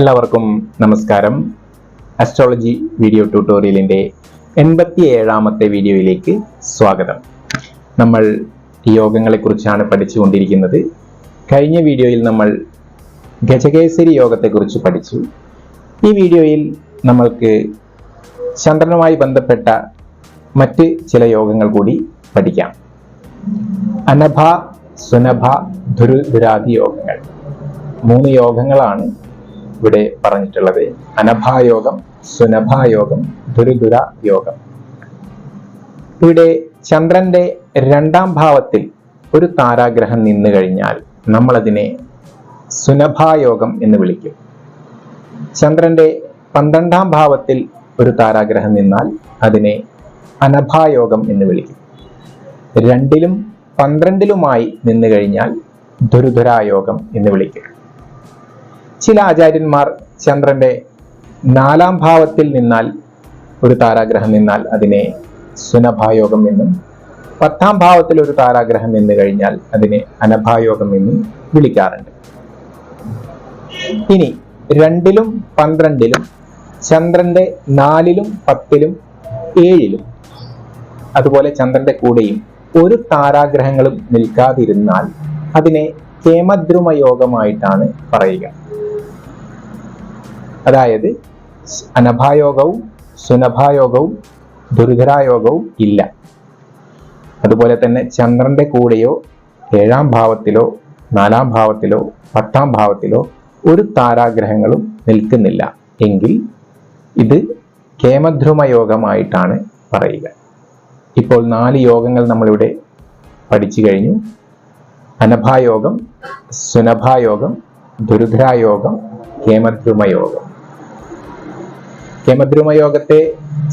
എല്ലാവർക്കും നമസ്കാരം. Astrology video ട്യൂട്ടോറിയലിന്റെ എൺപത്തി ഏഴാമത്തെ വീഡിയോയിലേക്ക് സ്വാഗതം. നമ്മൾ യോഗങ്ങളെക്കുറിച്ചാണ് പഠിച്ചുകൊണ്ടിരിക്കുന്നത്. കഴിഞ്ഞ വീഡിയോയിൽ നമ്മൾ ഗജകേസരി യോഗത്തെക്കുറിച്ച് പഠിച്ചു. ഈ വീഡിയോയിൽ നമ്മൾക്ക് ചന്ദ്രനുമായി ബന്ധപ്പെട്ട മറ്റ് ചില യോഗങ്ങൾ കൂടി പഠിക്കാം. അനഭ സുനഭ ദുരുദുരാദി യോഗങ്ങൾ. മൂന്ന് യോഗങ്ങളാണ് ഇവിടെ പറഞ്ഞിട്ടുള്ളത് അനഭായോഗം സുനഭായോഗം ദുരിദുര യോഗം. ഇവിടെ ചന്ദ്രന്റെ രണ്ടാം ഭാവത്തിൽ ഒരു താരാഗ്രഹം നിന്നു കഴിഞ്ഞാൽ നമ്മളതിനെ സുനഭായോഗം എന്ന് വിളിക്കും. ചന്ദ്രന്റെ പന്ത്രണ്ടാം ഭാവത്തിൽ ഒരു താരാഗ്രഹം നിന്നാൽ അതിനെ അനഭായോഗം എന്ന് വിളിക്കും. രണ്ടിലും പന്ത്രണ്ടിലുമായി നിന്നു കഴിഞ്ഞാൽ ദുരുധുരായോഗം എന്ന് വിളിക്കും. ചില ആചാര്യന്മാർ ചന്ദ്രന്റെ നാലാം ഭാവത്തിൽ നിന്നാൽ ഒരു താരാഗ്രഹം നിന്നാൽ അതിനെ സുനഭായോഗം എന്നും പത്താം ഭാവത്തിൽ ഒരു താരാഗ്രഹം നിന്ന് കഴിഞ്ഞാൽ അതിനെ അനഭായോഗം എന്നും വിളിക്കാറുണ്ട്. ഇനി രണ്ടിലും പന്ത്രണ്ടിലും ചന്ദ്രന്റെ നാലിലും പത്തിലും ഏഴിലും അതുപോലെ ചന്ദ്രന്റെ കൂടെയും ഒരു താരാഗ്രഹങ്ങളും നിൽക്കാതിരുന്നാൽ അതിനെ കേമദ്രുമയോഗമായിട്ടാണ് പറയുക. അതായത് അനഭായോഗവും സുനഭായോഗവും ദുർഘരായോഗവും ഇല്ല. അതുപോലെ തന്നെ ചന്ദ്രന്റെ കൂടെയോ ഏഴാം ഭാവത്തിലോ നാലാം ഭാവത്തിലോ പത്താം ഭാവത്തിലോ ഒരു താരാഗ്രഹങ്ങളും നിൽക്കുന്നില്ല. എങ്കിൽ ഇത് കേമധ്രുമ യോഗമായിട്ടാണ് പറയുക. ഇപ്പോൾ നാല് യോഗങ്ങൾ നമ്മളിവിടെ പഠിച്ചു കഴിഞ്ഞു. അനഭായോഗം സുനഭായോഗം ദുരുദ്രായോഗം കേമദ്രുമയോഗം കേമദ്രുമയോഗത്തെ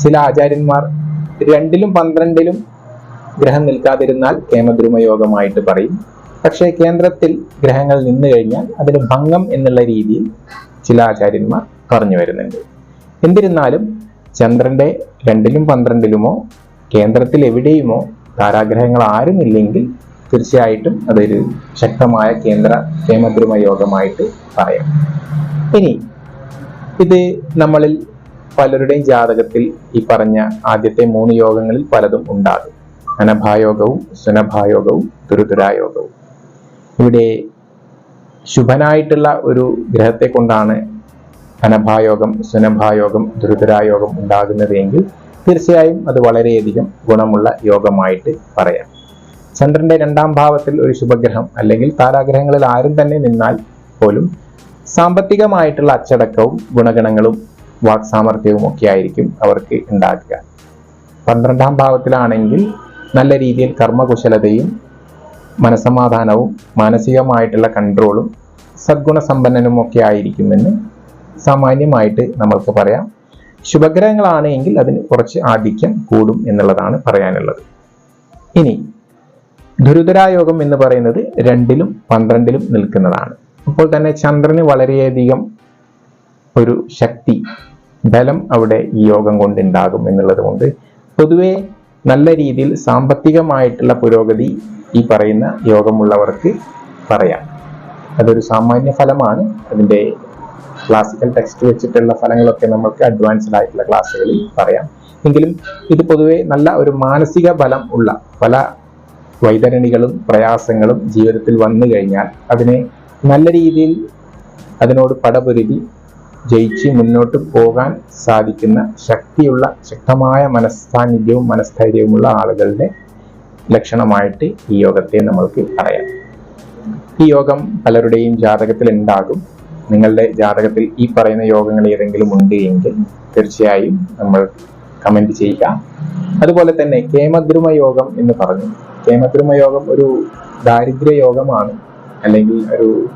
ചില ആചാര്യന്മാർ രണ്ടിലും പന്ത്രണ്ടിലും ഗ്രഹം നിൽക്കാതിരുന്നാൽ കേമദ്രുമയോഗമായിട്ട് പറയും. പക്ഷേ കേന്ദ്രത്തിൽ ഗ്രഹങ്ങൾ നിന്നു കഴിഞ്ഞാൽ അതിന് ഭംഗം എന്നുള്ള രീതിയിൽ ചില ആചാര്യന്മാർ പറഞ്ഞു വരുന്നുണ്ട്. എന്നിരുന്നാലും ചന്ദ്രന്റെ രണ്ടിലും പന്ത്രണ്ടിലുമോ കേന്ദ്രത്തിൽ എവിടെയുമോ താരാഗ്രഹങ്ങൾ ആരുമില്ലെങ്കിൽ തീർച്ചയായിട്ടും അതൊരു ശക്തമായ കേന്ദ്ര കേമദ്രുമ യോഗമായിട്ട് പറയാം. ഇനി ഇത് നമ്മളിൽ പലരുടെയും ജാതകത്തിൽ ഈ പറഞ്ഞ ആദ്യത്തെ മൂന്ന് യോഗങ്ങളിൽ പലതും ഉണ്ടാകും. അനഭായോഗവും സുനഭായോഗവും ദുരുദുരായോഗവും ഇവിടെ ശുഭനായിട്ടുള്ള ഒരു ഗ്രഹത്തെ കൊണ്ടാണ് അനഭായോഗം സുനഭായോഗം ദുരുദുരായോഗം ഉണ്ടാകുന്നതെങ്കിൽ തീർച്ചയായും അത് വളരെയധികം ഗുണമുള്ള യോഗമായിട്ട് പറയാം. ചന്ദ്രന്റെ രണ്ടാം ഭാവത്തിൽ ഒരു ശുഭഗ്രഹം അല്ലെങ്കിൽ താരാഗ്രഹങ്ങളിൽ ആരും തന്നെ നിന്നാൽ പോലും സാമ്പത്തികമായിട്ടുള്ള അച്ചടക്കവും ഗുണഗണങ്ങളും വാക് സാമർഥ്യവും ഒക്കെ ആയിരിക്കും അവർക്ക് ഉണ്ടാക്കുക പന്ത്രണ്ടാം ഭാവത്തിലാണെങ്കിൽ നല്ല രീതിയിൽ കർമ്മകുശലതയും മനസമാധാനവും മാനസികമായിട്ടുള്ള കൺട്രോളും സദ്ഗുണസമ്പന്നനും ഒക്കെ ആയിരിക്കുമെന്ന് സാമാന്യമായിട്ട് നമ്മൾക്ക് പറയാം. ശുഭഗ്രഹങ്ങളാണ് എങ്കിൽ അതിന് കുറച്ച് ആധിക്യം കൂടും എന്നുള്ളതാണ് പറയാനുള്ളത്. ഇനി ദുരിതരായോഗം എന്ന് പറയുന്നത് രണ്ടിലും പന്ത്രണ്ടിലും നിൽക്കുന്നതാണ്. അപ്പോൾ തന്നെ ചന്ദ്രന് വളരെയധികം ഒരു ശക്തി ബലം അവിടെ ഈ യോഗം കൊണ്ട് ഉണ്ടാകും എന്നുള്ളത് കൊണ്ട് പൊതുവെ നല്ല രീതിയിൽ സാമ്പത്തികമായിട്ടുള്ള പുരോഗതി ഈ പറയുന്ന യോഗമുള്ളവർക്ക് പറയാം. അതൊരു സാമാന്യ ഫലമാണ്. അതിന്റെ ക്ലാസിക്കൽ ടെക്സ്റ്റ് വെച്ചിട്ടുള്ള ഫലങ്ങളൊക്കെ നമുക്ക് അഡ്വാൻസ്ഡ് ആയിട്ടുള്ള ക്ലാസ്സുകളിൽ പറയാം. എങ്കിലും ഇത് പൊതുവെ നല്ല ഒരു മാനസിക ബലം ഉള്ള പല വൈതരണികളും പ്രയാസങ്ങളും ജീവിതത്തിൽ വന്നു കഴിഞ്ഞാൽ അതിനെ നല്ല രീതിയിൽ അതിനോട് പടപൊരുതി ജയിച്ച് മുന്നോട്ട് പോകാൻ സാധിക്കുന്ന ശക്തിയുള്ള ശക്തമായ മനസ്സാന്നിധ്യവും മനസ്ഥൈര്യവുമുള്ള ആളുകളുടെ ലക്ഷണമായിട്ട് ഈ യോഗത്തെ നമ്മൾക്ക് പറയാം. ഈ യോഗം പലരുടെയും ജാതകത്തിൽ ഉണ്ടാകും നിങ്ങളുടെ ജാതകത്തിൽ ഈ പറയുന്ന യോഗങ്ങൾ ഏതെങ്കിലും ഉണ്ട് എങ്കിൽ തീർച്ചയായും നമ്മൾ കമന്റ് ചെയ്യുക. അതുപോലെ തന്നെ കേമദ്രുമ യോഗം എന്ന് പറഞ്ഞു. കേമദ്രുമ യോഗം ഒരു ദാരിദ്ര്യ യോഗമാണ്. അല്ലെങ്കിൽ ഒരു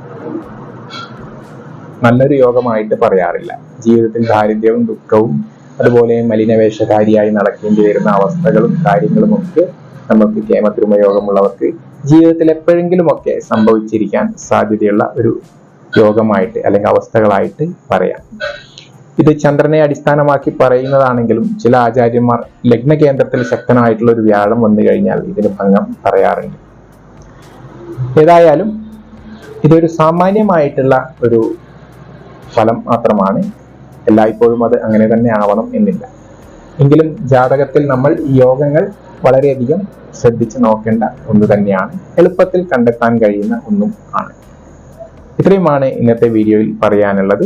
നല്ലൊരു യോഗമായിട്ട് പറയാറില്ല. ജീവിതത്തിൽ ദാരിദ്ര്യവും ദുഃഖവും അതുപോലെ മലിനവേഷകാരിയായി നടക്കേണ്ടി വരുന്ന അവസ്ഥകളും കാര്യങ്ങളും ഒക്കെ നമുക്ക് കേമദ്രുമ യോഗമുള്ളവർക്ക് ജീവിതത്തിൽ എപ്പോഴെങ്കിലുമൊക്കെ സംഭവിച്ചിരിക്കാൻ സാധ്യതയുള്ള ഒരു യോഗമായിട്ട് അല്ലെങ്കിൽ അവസ്ഥകളായിട്ട് പറയാം. ഇത് ചന്ദ്രനെ അടിസ്ഥാനമാക്കി പറയുന്നതാണെങ്കിലും ചില ആചാര്യന്മാർ ലഗ്ന കേന്ദ്രത്തിൽ ശക്തനായിട്ടുള്ള ഒരു വ്യാഴം വന്നു കഴിഞ്ഞാൽ ഇതിന് ഭംഗം പറയാറുണ്ട്. ഏതായാലും ഇതൊരു സാമാന്യമായിട്ടുള്ള ഒരു ഫലം മാത്രമാണ്. എല്ലായ്പ്പോഴും അത് അങ്ങനെ തന്നെ ആവണം എന്നില്ല. എങ്കിലും ജാതകത്തിൽ നമ്മൾ യോഗങ്ങൾ വളരെയധികം ശ്രദ്ധിച്ചു നോക്കേണ്ട ഒന്ന് തന്നെയാണ്. എളുപ്പത്തിൽ കണ്ടെത്താൻ കഴിയുന്ന ഒന്നും ആണ്. ഇത്രയുമാണ് ഇന്നത്തെ വീഡിയോയിൽ പറയാനുള്ളത്.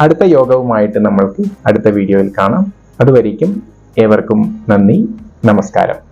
അടുത്ത യോഗവുമായിട്ട് നമ്മൾക്ക് അടുത്ത വീഡിയോയിൽ കാണാം. അതുവരേക്കും ഏവർക്കും നന്ദി. നമസ്കാരം.